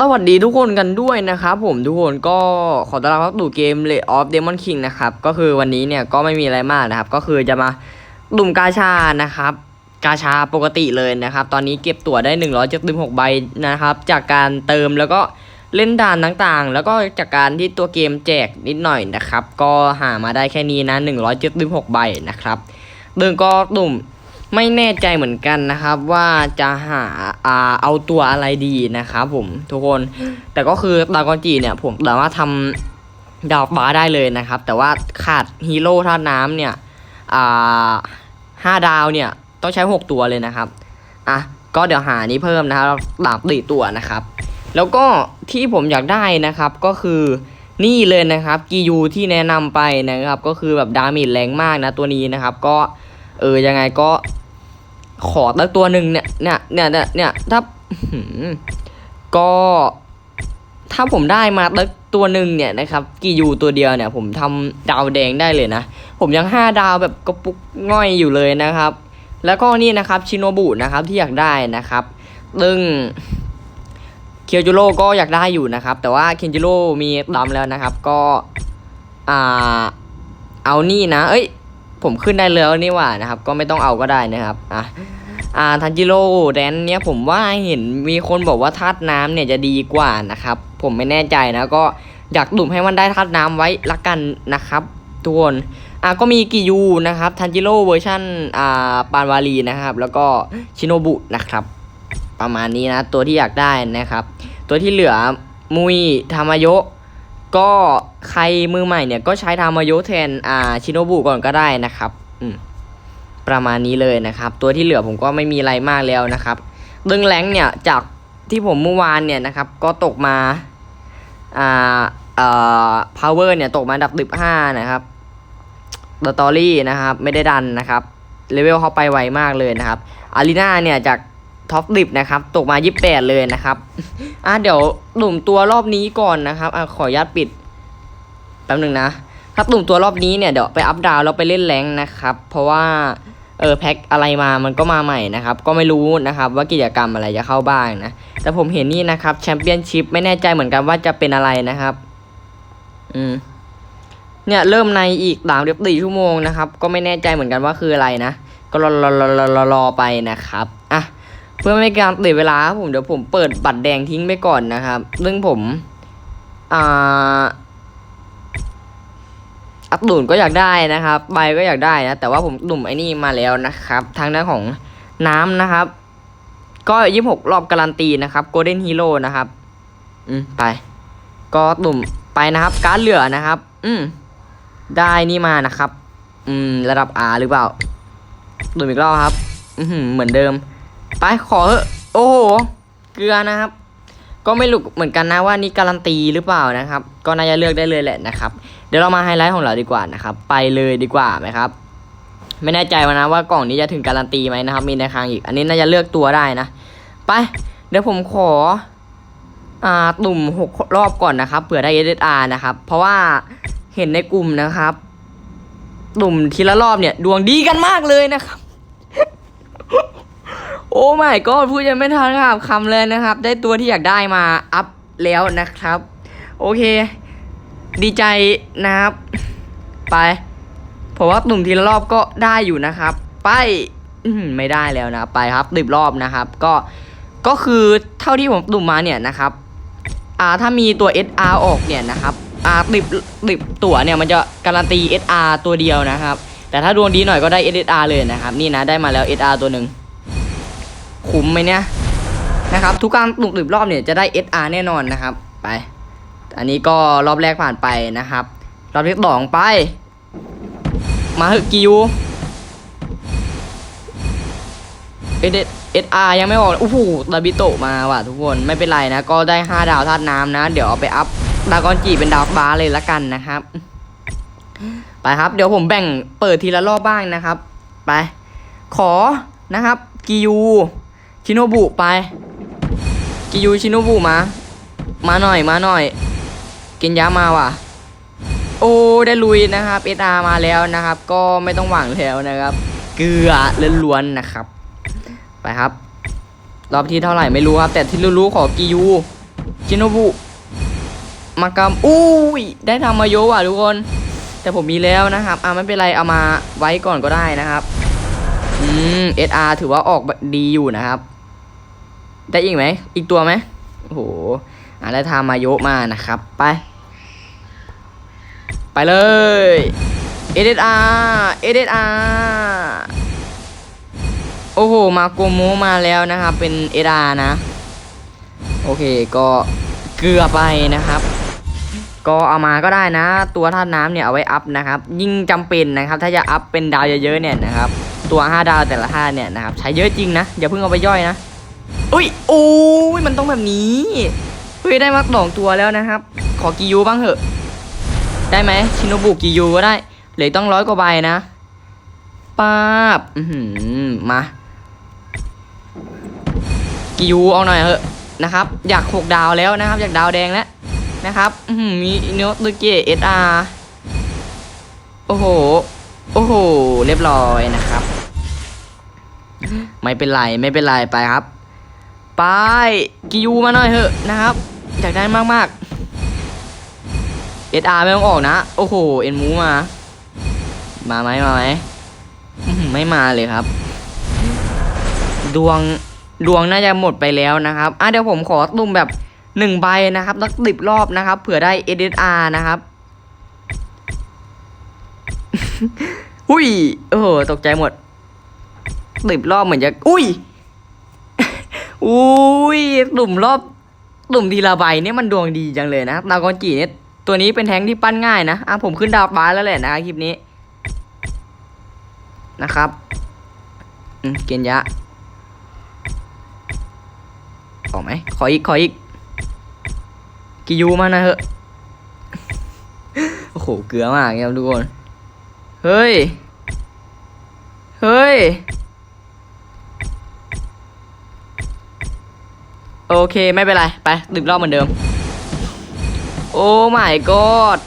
สวัสดีทุกคนกันด้วยนะครับผมทุกคนก็ขอต้อนรับเข้าสู่เกม l a y of Demon King นะครับ ก็คือวันนี้เนี่ยก็ไม่มีอะไรมากนะครับ ก็คือจะมาดุ่มกาชานะครับ กาชาปกติเลยนะครับ ตอนนี้เก็บตั๋วได้ 176 ใบนะครับ จากการเติมแล้วก็เล่นด่านต่างๆ แล้วก็จากการที่ตัวเกมแจกนิดหน่อยนะครับ ก็หามาได้แค่นี้นะ 176 ใบนะครับเดินก็ดุ่ม ไม่แน่ใจเหมือนกันนะครับ ว่าจะหาอ่าเอาตัวอะไรดีนะครับผมทุกคน แต่ก็คือดากอนจีเนี่ย ผมสามารถทำดาวฟ้าได้เลยนะครับ แต่ว่าขาดฮีโร่ท่าน้ำเนี่ยอ่าห้าดาวเนี่ย ต้องใช้หกตัวเลยนะครับอะก็เดี๋ยวหานี้เพิ่มนะครับดาบตีตัวนะครับ แล้วก็ที่ผมอยากได้นะครับก็คือนี่เลยนะครับกียูที่แนะนำไปนะครับ ก็คือแบบดาเมจแรงมากนะตัวนี้นะครับ ก็ เออยังไงก็ขอตั้งตัวหนึ่งเนี่ยเนี่ยเนี่ยเนี่ยเนี่ยถ้าก็ถ้าผมได้มาตั้งตัวหนึ่งเนี่ยนะครับกียูตัวเดียวเนี่ย ผมทำดาวแดงได้เลยนะ ผมยังห้าดาวแบบกระปุกง่อยอยู่เลยนะครับ แล้วก็นี่นะครับชิโนบุนะครับที่อยากได้นะครับซึ่งเคียวจูโร่ก็อยากได้อยู่นะครับ แต่ว่าเคนจิโร่มีดำแล้วนะครับ ก็อ่าเอานี่นะ เอ้ย ผมขึ้นได้แล้วนี่หว่านะครับ ก็ไม่ต้องเอาก็ได้นะครับอะอ่าทันจิโร่แดนเนี้ยผมว่าเห็นมีคนบอกว่าธาตุน้ำเนี่ยจะดีกว่านะครับ ผมไม่แน่ใจนะก็อยากดุมให้มันได้ธาตุน้ำไว้ละกันนะครับทุกคนอะก็มีกิยูนะครับทันจิโร่เวอร์ชันอ่าปานวารีนะครับ แล้วก็ชิโนบุนะครับ ประมาณนี้นะ ตัวที่อยากได้นะครับ ตัวที่เหลือมุยทามายะ ก็ใครมือใหม่เนี่ยก็ใช้ทามายะแทนอ่าชิโนบุก่อนก็ได้นะครับอืมประมาณนี้เลยนะครับ ตัวที่เหลือผมก็ไม่มีอะไรมากแล้วนะครับดึงแรงเนี่ยจากที่ผมเมื่อวานเนี่ยนะครับ ก็ตกมาอ่าเอ่อ power เนี่ยตกมาดับดิบห้านะครับ The Story นะครับ ไม่ได้ดันนะครับเลเวลเขาไปไวมากเลยนะครับอารีนาเนี่ยจาก ท็อปดิบนะครับ ตกมา 28 เลยนะครับ อะเดี๋ยวหนุ่มตัวรอบนี้ก่อนนะครับ อะขออนุญาตปิดแป๊บหนึ่งนะ ถ้าหนุ่มตัวรอบนี้เนี่ยเดี๋ยวไปอัพดาวแล้วไปเล่นแรงนะครับ เพราะว่าเออแพ็คอะไรมามันก็มาใหม่นะครับ ก็ไม่รู้นะครับ ว่ากิจกรรมอะไรจะเข้าบ้างนะ แต่ผมเห็นนี่นะครับแชมเปี้ยนชิพไม่แน่ใจเหมือนกันว่าจะเป็นอะไรนะครับ อืม เนี่ยเริ่มในอีกสามเดือนสี่ชั่วโมงนะครับ ก็ไม่แน่ใจเหมือนกันว่าคืออะไรนะ ก็รอรอรอรอรอไปนะครับ เพื่อไม่ให้การเสียเวลาครับผมเดี๋ยวผมเปิดบัตรแดงทิ้งไปก่อนนะครับ ซึ่งผมอ่าอัพดุ่นก็อยากได้นะครับ ใบก็อยากได้นะ แต่ว่าผมดุ่มไอ้นี่มาแล้วนะครับ ทางด้านของน้ำนะครับ ก็ยี่หกรอบการันตีนะครับโกลเด้นฮีโร่นะครับ อืมไป ก็ตุ่มไปนะครับ การเหลือนะครับ อืมได้นี่มานะครับ อืม ระดับ R หรือเปล่าดูอีกรอบครับ อือเหมือนเดิม ไปขอเถอะโอ้โห เกลือนะครับ ก็ไม่รู้เหมือนกันนะว่านี่การันตีหรือเปล่านะครับ ก็น่าจะเลือกได้เลยแหละนะครับ เดี๋ยวเรามาไฮไลท์ของเราดีกว่านะครับ ไปเลยดีกว่าไหมครับ ไม่แน่ใจว่านะว่ากล่องนี้จะถึงการันตีไหมนะครับ มีในคางอีก อันนี้น่าจะเลือกตัวได้นะ ไป เดี๋ยวผมขออ่าตุ่มหกรอบก่อนนะครับ เผื่อได้ SSR นะครับ เพราะว่าเห็นในกลุ่มนะครับตุ่มทีละรอบเนี่ย ดวงดีกันมากเลยนะครับ โอ้ไม่ก็พูดยังไม่ทันครับคำเลยนะครับ ได้ตัวที่อยากได้มาอัพแล้วนะครับ โอเค ดีใจนะครับ ไปผมว่าตุ่มทีละรอบก็ได้อยู่นะครับ ไปไม่ได้แล้วนะไปครับดิบรอบนะครับ ก็ก็คือเท่าที่ผมตุ่มมาเนี่ยนะครับ อ่าถ้ามีตัว SR ออกเนี่ยนะครับอ่าติบติบตัวเนี่ยมันจะการันตี SR ตัวเดียวนะครับ แต่ถ้าดวงดีหน่อยก็ได้ SR เลยนะครับ นี่นะได้มาแล้ว SR ตัวหนึ่ง คุ้มไหมเนี่ยนะครับ ทุกการตุ่มติบรอบเนี่ยจะได้ SR แน่นอนนะครับ ไป อันนี้ก็รอบแรกผ่านไปนะครับ รอบที่สองไป มาเหอะกิวเอเอสอาร์ยังไม่ออกโอ้โหดาบิโตมาว่ะทุกคนไม่เป็นไรนะ ก็ได้ 5 ดาวธาตุน้ำนะ เดี๋ยวเอาไปอัพดากอนจีเป็นดาวบาเลยละกันนะครับ ไปครับ เดี๋ยวผมแบ่งเปิดทีละรอบบ้างนะครับ ไป ขอนะครับกิยู ชิโนบุไป กิยูชิโนบุมา มาหน่อยมาหน่อย กินยามาว่ะ โอ้ได้ลุยนะครับเออามาแล้วนะครับ ก็ไม่ต้องหวังแล้วนะครับ เกลือล้วนๆนะครับ ไปครับ รอบที่เท่าไหร่ไม่รู้ครับ แต่ที่รู้ๆขอกียูชิโนบุมากำอุ้ยได้ทำมาโยว่ะทุกคน แต่ผมมีแล้วนะครับอ่าไม่เป็นไรเอามาไว้ก่อนก็ได้นะครับอืม SR ถือว่าออกดีอยู่นะครับ ได้อีกไหม อีกตัวไหมโอ้โหอ่าได้ทำมาโยมานะครับ ไป ไปเลย SSR SSR โอ้โห มาโกโมมาแล้วนะครับ เป็น SR นะ โอเค ก็เกลือไปนะครับ ก็เอามาก็ได้นะ ตัวธาตุน้ำเนี่ยเอาไว้อัพนะครับ ยิ่งจำเป็นนะครับ ถ้าจะอัพเป็นดาวเยอะๆเนี่ยนะครับ ตัว 5 ดาวแต่ละธาตุเนี่ยนะครับ ใช้เยอะจริงนะ อย่าเพิ่งเอาไปย่อยนะ อุ้ยโอ้ยมันต้องแบบนี้เฮ้ยได้มาสองตัวแล้วนะครับ ขอกิยูบ้างเถอะ ได้ไหมชิโนบุกิยูก็ได้เหลือต้องร้อยกว่าใบนะป้าบมากิยูเอาหน่อยเถอะนะครับ อยากหกดาวแล้วนะครับ อยากดาวแดงแล้วนะครับอือหือตุเกะเอสอาร์โอ้โห โอ้โห เรียบร้อยนะครับ ไม่เป็นไร ไม่เป็นไร ไปครับ ไปกิยูมาหน่อยเถอะนะครับอยากได้มากๆ SR ไม่ต้องออกนะ โอ้โหเอ็นมูมา มาไหมมาไหมไม่มาเลยครับ ดวงดวงน่าจะหมดไปแล้วนะครับอะเดี๋ยวผมขอตุ่มแบบหนึ่งใบนะครับสักสิบรอบนะครับ เผื่อได้ SSR นะครับหุ้ย โอ้โห ตกใจหมดสิบรอบเหมือนจะ อุ้ย อุ้ยหลุมรอบหลุมทีละใบเนี่ยมันดวงดีจังเลยนะดาวกอนจีเนี่ยตัวนี้เป็นแท้งที่ปั้นง่ายนะอะผมขึ้นดาวฟ้าแล้วแหละนะคลิปนี้ นะครับเกณฑ์ยะออกไหมขออีก ขออีก กิยูมานะเหอะ โอ้โห เกลือมากครับทุกคน เฮ้ย เฮ้ย โอเคไม่เป็นไรไปดื่มรอบเหมือนเดิม โอ้ไม่กอด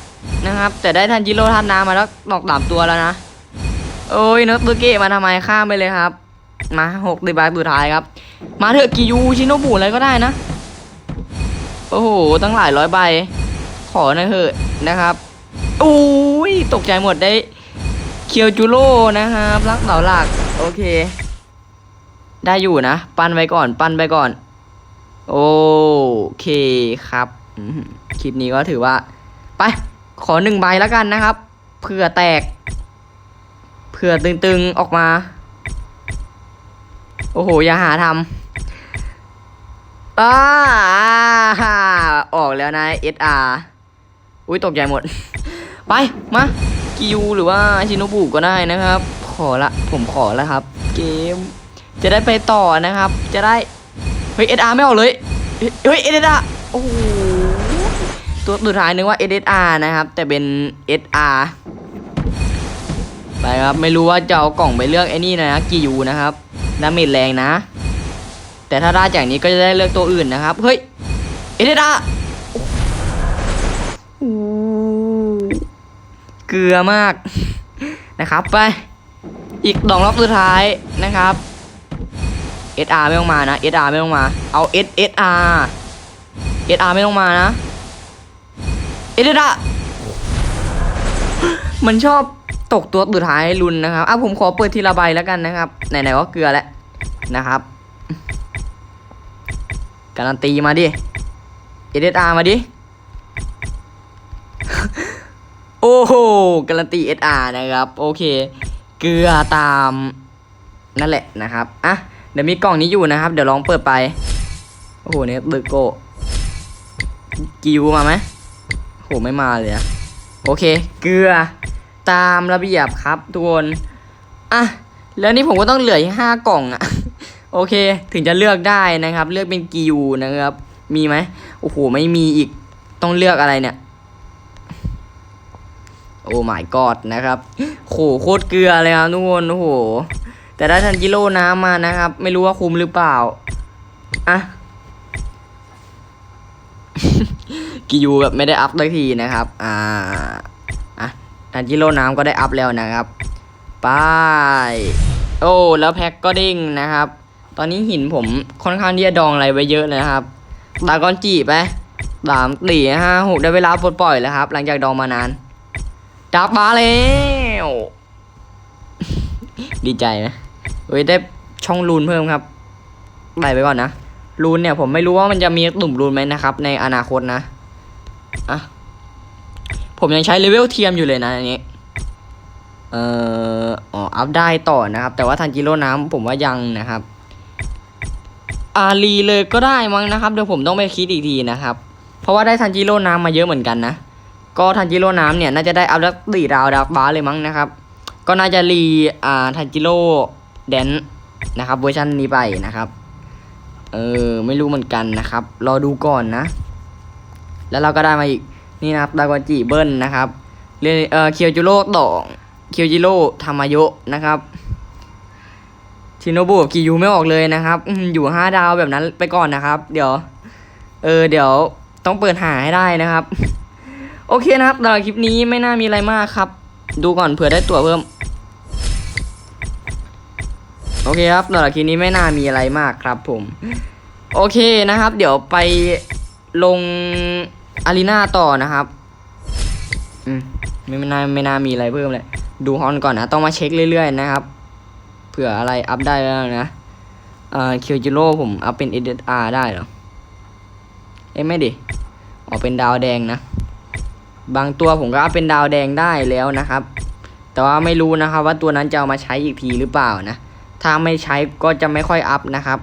นะครับ แต่ได้ทันจิโร่ทันน้ำมาแล้วดอกดามตัวแล้วนะ โอ้ยนอะตุเกะมาทำไมข้ามไปเลยครับ มาหกดีบายสุดท้ายครับ มาเถอะกิยูชิโนบุอะไรก็ได้นะ โอ้โหตั้งหลายร้อยใบ ขอหน่อยเถอะนะครับโอ้ยตกใจหมดได้ เคียวจูโร่นะครับรักเหล่าหลัก โอเค ได้อยู่นะ ปั้นไว้ก่อน ปั้นไปก่อน โอเคครับคลิปนี้ก็ถือว่า ไป ขอหนึ่งใบแล้วกันนะครับเผื่อแตกเผื่อตึงๆออกมา โอ้โห อย่าหาทำอ้าออกแล้วนะ SR อุ้ยตกใจหมด ไป มา กิวหรือว่าชินโนบุก็ได้นะครับ ขอละ ผมขอแล้วครับ เกม จะได้ไปต่อนะครับ จะได้ เฮ้ย SR ไม่ออกเลยเฮ้ย SR โอ้โหตัวสุดท้ายนึกว่า SSR นะครับ แต่เป็น SR ไปครับไม่รู้ว่าจะเอากล่องไปเลือกไอ้นี่นะกี่ยูนะครับดาเมจแรงนะ แต่ถ้าได้จากนี้ก็จะได้เลือกตัวอื่นนะครับเฮ้ย SSR โอ้โหเกลือมากนะครับไป อีกดองรอบสุดท้ายนะครับ SR ไม่ต้องมานะ SR ไม่ต้องมา เอา SSR SR ไม่ต้องมานะ SR มันชอบตกตัวสุดท้ายรุนนะครับ อะผมขอเปิดทีละใบแล้วกันนะครับ ไหนๆก็เกลือแล้วนะครับ การันตีมาดิ SR มาดิ โอ้โห การันตี SR นะครับ โอเค เกลือตามนั่นแหละนะครับ อะ เดี๋ยวมีกล่องนี้อยู่นะครับ เดี๋ยวลองเปิดไป โอ้โหเนี่ยเบอร์โกกิวมาไหมโหไม่มาเลยอะโอเค เกลือตามระเบียบครับทุกคนอะแล้วนี่ผมก็ต้องเหลืออีกห้ากล่องอะโอเค ถึงจะเลือกได้นะครับ เลือกเป็นกิวนะครับ มีไหมโอ้โหไม่มีอีกต้องเลือกอะไรเนี่ยโอ้ my god นะครับโหโคตรเกลือเลยครับทุกคนโอ้โห แต่ได้ทันจิโร่น้ำมานะครับ ไม่รู้ว่าคุ้มหรือเปล่า อะ กิยูแบบไม่ได้อัพเลยทีนะครับ อ่า อะทันจิโร่น้ำก็ได้อัพแล้วนะครับไปโอ้แล้วแพ็กก็เด้งนะครับ ตอนนี้หินผมค่อนข้างที่จะดองอะไรไว้เยอะเลยนะครับดากอนจีไปสามสี่ห้าหกได้เวลาปลดปล่อยแล้วครับ หลังจากดองมานานดับมาแล้ว ดีใจนะ เฮ้ยได้ช่องรูนเพิ่มครับไล่ไปก่อนนะรูนเนี่ยผมไม่รู้ว่ามันจะมีตุ่มรูนไหมนะครับ ในอนาคตนะอะผมยังใช้เลเวลเทียมอยู่เลยนะอันนี้เอ่ออ๋ออัพได้ต่อนะครับ แต่ว่าทันจิโร่น้ำผมว่ายังนะครับ อารีเลยก็ได้มั้งนะครับเดี๋ยวผมต้องไปคิดอีกทีนะครับ เพราะว่าได้ทันจิโร่น้ำมาเยอะเหมือนกันนะก็ทันจิโร่น้ำเนี่ยน่าจะได้อัพดักตีดาวดักบ้าเลยมั้งนะครับ ก็น่าจะรีอ่าทันจิโร่ แดนนะครับเวอร์ชันนี้ไปนะครับ เออไม่รู้เหมือนกันนะครับ รอดูก่อนนะ แล้วเราก็ได้มาอีกนี่นะครับดากอนจิเบิลนะครับเรียนเออเคียวจูโร่ต่อเคียวจิโร่ธรรมยะนะครับชิโนบุกับกิยูไม่ออกเลยนะครับอืมอยู่ห้าดาวแบบนั้นไปก่อนนะครับ เดี๋ยว เออเดี๋ยวต้องเปิดหาให้ได้นะครับ โอเคนะครับสำหรับคลิปนี้ไม่น่ามีอะไรมากครับ ดูก่อนเผื่อได้ตั๋วเพิ่ม โอเคครับสำหรับคลิปนี้ไม่น่ามีอะไรมากครับผม โอเคนะครับ เดี๋ยวไปลงอารีนาต่อนะครับ อืมไม่ไม่น่าไม่น่ามีอะไรเพิ่มเลย ดูฮอนก่อนนะ ต้องมาเช็คเรื่อยๆนะครับ เผื่ออะไรอัพได้แล้วนะ เอ่อคิวจิโร่ผมอัพเป็น SSR ได้เหรอ เอ้ยไม่ดิ ออกเป็นดาวแดงนะ บางตัวผมก็อัพเป็นดาวแดงได้แล้วนะครับ แต่ว่าไม่รู้นะครับว่าตัวนั้นจะเอามาใช้อีกทีหรือเปล่านะ ถ้าไม่ใช้ก็จะไม่ค่อยอัพนะครับ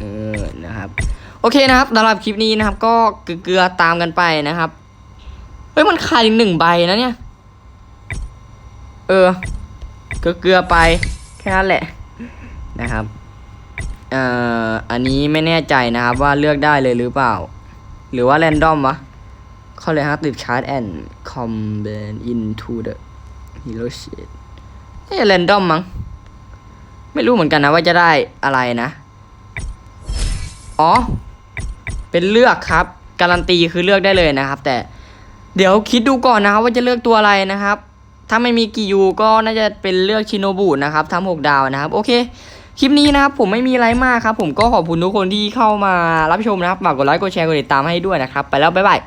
เออนะครับ โอเคนะครับสำหรับคลิปนี้นะครับ ก็เกลือตามกันไปนะครับเฮ้ยมันขาดอีกหนึ่งใบนะเนี่ย เออเกลือไปแค่นั้นแหละนะครับเอ่ออันนี้ไม่แน่ใจนะครับ ว่าเลือกได้เลยหรือเปล่า หรือว่าแรนดอมวะเขาเลยฮะติดชาร์จ and combine into the hero sheet เอ้ยแรนดอมมั้ง ไม่รู้เหมือนกันนะว่าจะได้อะไรนะ อ๋อ เป็นเลือกครับ การันตีคือเลือกได้เลยนะครับ แต่เดี๋ยวคิดดูก่อนนะครับว่าจะเลือกตัวอะไรนะครับ ถ้าไม่มีกิยูก็น่าจะเป็นเลือกชิโนบุนะครับทำหกดาวนะครับ โอเค คลิปนี้นะครับผมไม่มีอะไรมากครับ ผมก็ขอบคุณทุกคนที่เข้ามารับชมนะครับฝากกดไลค์กดแชร์กดติดตามให้ด้วยนะครับ ไปแล้วบ๊ายบาย